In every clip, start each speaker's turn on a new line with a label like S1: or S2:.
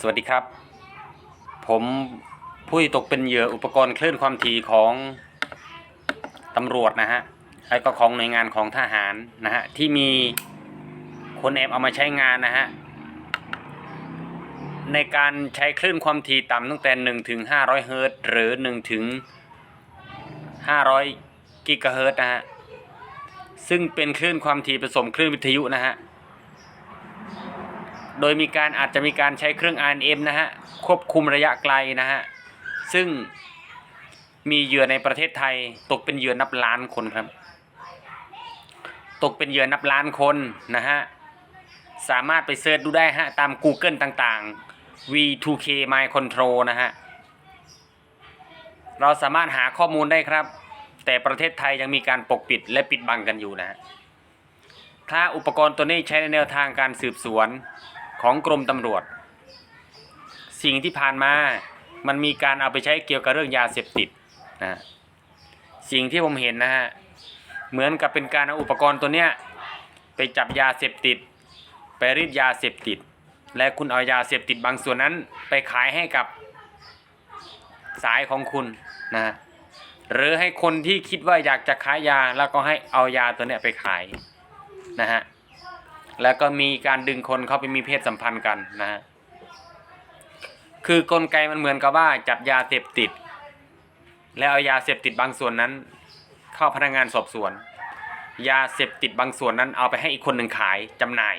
S1: สวัสดีครับ ผมผู้ที่ตกเป็นเหยื่ออุปกรณ์คลื่นความถี่ของตำรวจนะฮะแล้ก็ของหน่วยงานของทหารนะฮะที่มีคนแอบเอามาใช้งานนะฮะในการใช้คลื่นความถี่ต่ำตั้งแต่1ถึง500เฮิรตหรือ1ถึง500กิกะเฮิรตนะฮะซึ่งเป็นคลื่นความถี่ผสมคลื่นวิทยุนะฮะ โดยมีการอาจจะมีการใช้เครื่อง RNM นะฮะควบคุมระยะไกลนะฮะซึ่งมีเหยื่อในประเทศไทย ตกเป็นเหยื่อนับล้านคนครับ ตกเป็นเหยื่อนับล้านคนนะฮะสามารถไปเซิร์ชดูได้ฮะตาม Google ต่างๆ V2K My Control นะฮะเราสามารถหาข้อมูลได้ครับ แต่ประเทศไทยยังมีการปกปิดและปิดบังกันอยู่นะฮะถ้าอุปกรณ์ตัวนี้ใช้ในแนวทางการสืบสวน ของกรมตำรวจ สิ่งที่ผ่านมา มันมีการเอาไปใช้เกี่ยวกับเรื่องยาเสพติดนะสิ่งที่ผมเห็นนะฮะเหมือนกับเป็นการเอาอุปกรณ์ตัวเนี้ยไปจับยาเสพติด ไปรีดยาเสพติด และคุณเอายาเสพติดบางส่วนนั้นไปขายให้กับสายของคุณนะฮะหรือให้คนที่คิดว่าอยากจะขายยาแล้วก็ให้เอายาตัวเนี้ยไปขายนะฮะ แล้วก็มีการดึงคนเข้าไปมีเพศสัมพันธ์กันนะฮะคือกลไกมันเหมือนกับว่าจับยาเสพติด แล้วเอายาเสพติดบางส่วนนั้น เข้าพนักงานสอบสวน ยาเสพติดบางส่วนนั้นเอาไปให้อีกคนหนึ่งขายจำหน่าย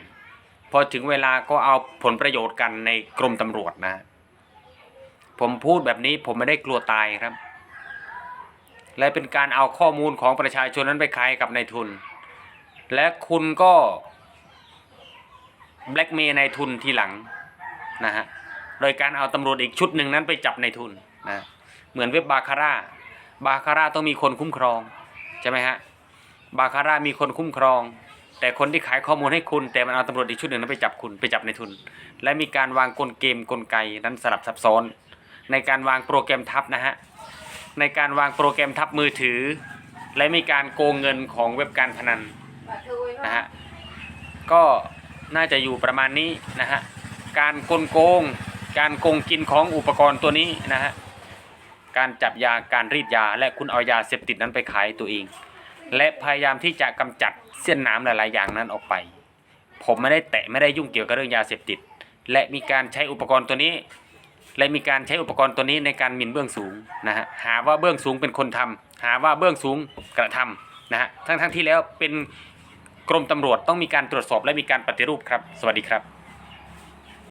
S1: พอถึงเวลาก็เอาผลประโยชน์กันในกรมตำรวจนะ ผมพูดแบบนี้ผมไม่ได้กลัวตายครับ และเป็นการเอาข้อมูลของประชาชนนั้นไปขายกับนายทุน และคุณก็ แบล็กเมย์ในทุนทีหลังนะฮะโดยการเอาตำรวจอีกชุดหนึ่งนั้นไปจับในทุนนะเหมือนเว็บบาคาร่าบาคาร่าต้องมีคนคุ้มครองใช่ไหมฮะบาคาร่ามีคนคุ้มครอง แต่คนที่ขายข้อมูลให้คุณ แต่มันเอาตำรวจอีกชุดหนึ่งนั้นไปจับคุณไปจับในทุน และมีการวางกลเกมกลไกนั้นสลับซับซ้อน ในการวางโปรแกรมทับนะฮะในการวางโปรแกรมทับมือถือ และมีการโกงเงินของเว็บการพนันนะฮะก็ น่าจะอยู่ประมาณนี้นะฮะการกลโกง การโกงกินของอุปกรณ์ตัวนี้นะฮะการจับยาการรีดยาและคุณเอายาเสพติดนั้นไปขายตัวเอง และพยายามที่จะกำจัดเส้นน้ำหลายๆ อย่างนั้นออกไป ผมไม่ได้แตะไม่ได้ยุ่งเกี่ยวกับเรื่องยาเสพติด และมีการใช้อุปกรณ์ตัวนี้ และมีการใช้อุปกรณ์ตัวนี้ในการหมิ่นเบื้องสูงนะฮะหาว่าเบื้องสูงเป็นคนทำหาว่าเบื้องสูงกระทำนะฮะทั้งๆที่แล้วเป็น กรมตำรวจต้องมีการตรวจสอบและมีการปฏิรูปครับ สวัสดีครับ